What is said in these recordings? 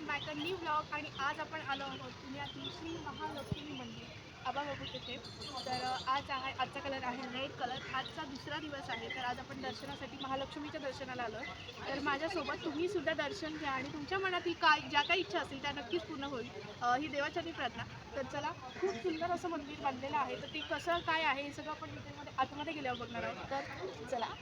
आज आपण आलो आहोत पुण्यात श्री महालक्ष्मी मंदिर आबा बघू तिथे. तर आज आहे आजचा कलर आहे रेड कलर आजचा दुसरा दिवस आहे. तर आज आपण दर्शनासाठी महालक्ष्मीच्या दर्शनाला आलो आहे तर माझ्यासोबत तुम्हीसुद्धा दर्शन घ्या आणि तुमच्या मनातील काय ज्या काही इच्छा असतील त्या नक्कीच पूर्ण होईल. ही देवाच्यानी प्रार्थना. तर चला खूप सुंदर असं मंदिर बांधलेलं आहे. तर ते कसं काय आहे हे सगळं आपण डिटेलमध्ये आतमध्ये गेल्यावर बघणार आहोत. तर चला.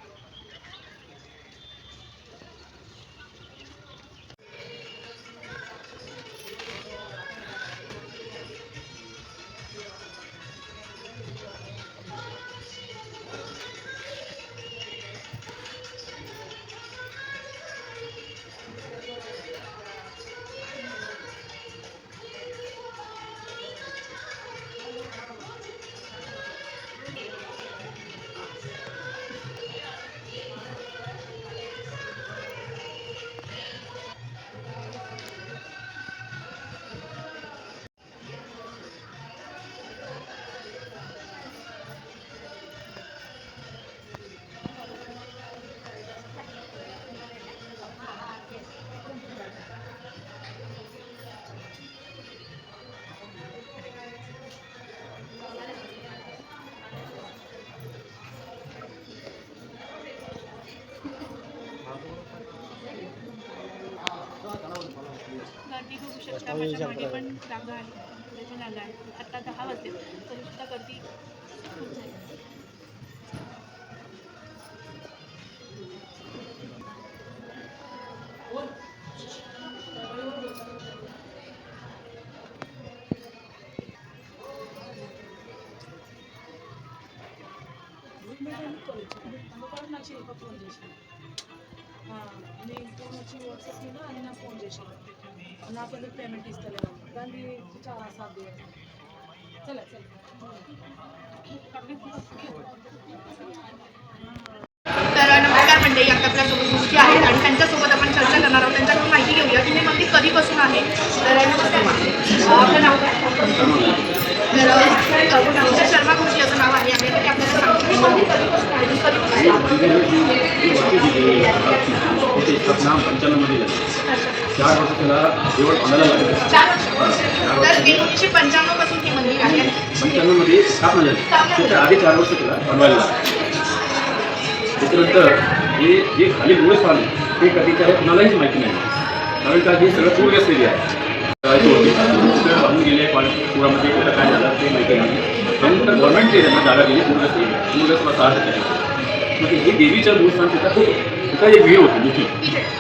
गर्दी बघू शकता माझ्या मागे पण जागा आहे पुढे पण जागा आहे आता दहा वाजले तरी सुद्धा गर्दी खूप झाली నా శిల్ప ఫోన్ చేసిన నేను ఫోన్ వచ్చి వాట్సాప్ మీద అని నాకు ఫోన్ చేసిన నాకెందుకు పేమెంట్ ఇస్తలేవు దాన్ని చాలా సాధ్యం చలే చలే तर नमस्कार मंडळी आता आपल्यासोबत गोष्टी आहेत आणि त्यांच्यासोबत आपण चर्चा करणार आहोत त्यांच्याकडून माहिती घेऊया की हे मंदिर कधीपासून आहे तर नमस्कार अं, आपलं नाव काय तर त्याची पंच्याण्णवमध्ये झाली चार वर्ष त्याला देवळ बांधायला लागले. एकोणीसशे पंच्याण्णवपासून हे मंदिर आहे. पंच्याण्णवमध्ये स्थापना झाली. त्याच्या आधी चार वर्ष त्याला बनवायला लागले. त्याच्यानंतर हे जे खाली मूळ स्थान ते कधीचं आहे कुणालाही माहिती नाही. कारण का हे सगळं पूरग्रस्त एरिया आहे. बांधून गेले पाणी पुरामध्ये कुठं काय झालं ते माहिती नाही. त्यानंतर गव्हर्नमेंटची त्यांना जागा दिली पूरग्रस्त पूरग्रस्त सहा टक्के म्हणजे हे देवीच्या मूळ त्याचा होतो त्याचा एक व्हिडिओ होती मोठी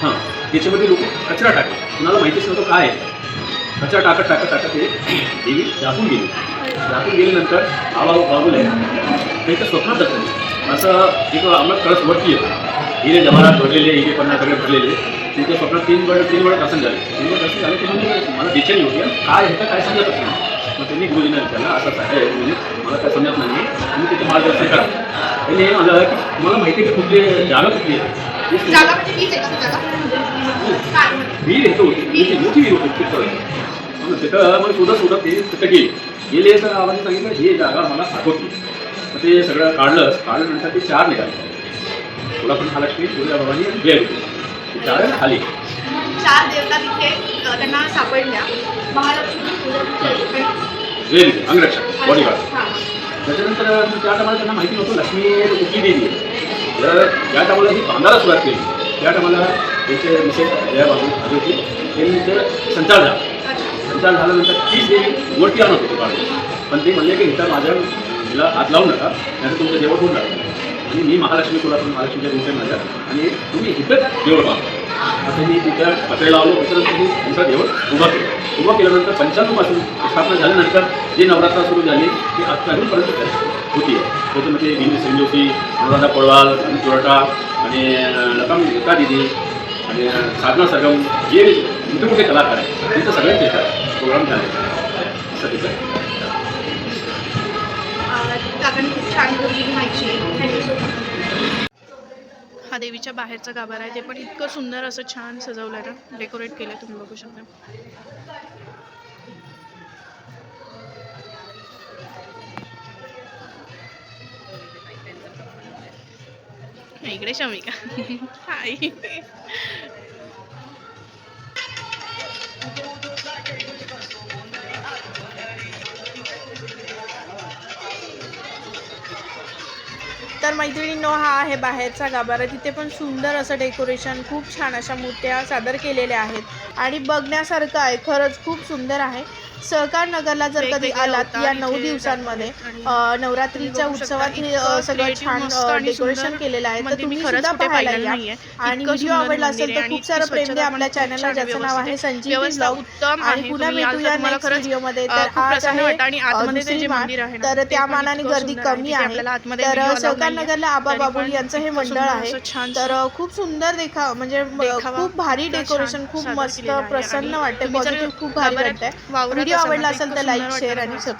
हां. त्याच्यामध्ये लोक कचरा टाकले. कुणाला माहितीच नव्हतं काय आहे? कचरा टाकत टाकत टाकत ते देवी दाखवून गेली. दाखवून गेल्यानंतर आवा बाबूला त्यांच्या स्वप्नात दर्शन असं एक आम्हाला कळस वरती येतो. हिरे जवाहरात भरलेले हिरे पन्नाकडे भरलेले. त्यांच्या स्वप्नात तीन वेळ तीन वेळ दर्शन झाले. तीन वेळ दर्शन झाले ते म्हणजे मला बेचैनी होती काय ह्याचं काय समजतच नाही मग त्यांनी गुरुजींना विचारलं असं आहे म्हणजे मला काय समजत नाही. तुम्ही तिथे मार्गदर्शन करा. त्यांनी हे म्हणलं की तुम्हाला माहिती आहे की कुठली जागा कुठली आहे? जागा म्हणजे हीच आहे का ती जागा काय? विहीर इथं होती मोठी विहीर होती तिथं. मग तिथं मग शोधत शोधत ते तिथं गेले. गेले तर आम्हाला सांगितलं ही जागा मला आठवती मग ते सगळं काढलं. काढल्यानंतर ते चार निघाले. थोडा पण महालक्ष्मी तुळजा भवानी आणि जय ते चार आले. चार देवता तिथे त्यांना सापडल्या. महालक्ष्मी अंगरक्षक. बॉडीगार्ड. त्याच्यानंतर त्या टायमाला त्यांना माहिती नव्हतं लक्ष्मी कुठली देवी आहे तर ज्या टायमाला ही बांधायला सुरुवात केली. त्या टायमाला त्यांचे मिसेस या बाबू आली होती. त्यांचं संचार झाला. संचार झाल्यानंतर तीच देवी वरती आणत होती बाळा पण ते म्हणले की इथं माझ्या हिला हात लावू नका नाही तुमचं देवळ होऊन राहतं आणि मी महालक्ष्मी कोल्हापूर महालक्ष्मीच्या दिवशी माझ्या आणि तुम्ही इथंच देवळ पाहता असं मी तिथं पत्रे लावलो त्याच्यानंतर तुम्ही तुमचं देवळ उभा केलं. उभा केल्यानंतर पंच्याण्णवपासून स्थापना झाल्यानंतर जे नवरात्र सुरू झाली ती आजकालपर्यंत होती. त्याच्यामध्ये गिनी सिंधोशी अनुराधा पडवाल चोरटा आणि लता लता दिदी आणि साधना सरगम जे मोठे मोठे कलाकार आहेत. त्यांचं सगळ्यांचे प्रोग्राम झाले. असं तिथं अ, खूप छान माहिती थँक्यू सो मच. महादेवीच्या बाहेरचा गाभारा आहे ते पण इतकं सुंदर असं छान सजवलं आहे ना डेकोरेट केलं तुम्ही बघू शकता. इकडे शमिका हाय. तर मैत्रिणींनो हा आहे बाहेरचा गाभारा. तिथे पण सुंदर असं डेकोरेशन खूप छान अशा मूर्त्या सादर केलेल्या आहेत. आणि बघण्यासारखं आहे खरंच खूप सुंदर आहे सहकार नगरला जर कधी आलात या नऊ दिवसांमध्ये नवरात्रीच्या उत्सवात सगळं छान डेकोरेशन केलेलं आहे तर तुम्ही खरंच सुद्धा पाहायला या. आणि व्हिडिओ आवडला असेल तर खूप सारं प्रेम द्या आपल्या चॅनलला ज्याचं नाव आहे ब्लॉग उत्तम आणि. पुन्हा भेटूया नेक्स्ट व्हिडिओमध्ये तर आज आहे तर त्या मानाने गर्दी. कमी आहे तर सहकार. नगरला आबा बाबुल यांचं हे मंडळ आहे तर खूप सुंदर देखा म्हणजे खूप भारी डेकोरेशन खूप मस्त. प्रसन्न वाटते पॉझिटिव्ह खूप भारी वाटतंय व्हिडिओ आवडला असेल तर लाईक शेअर आणि. सबस्क्राईब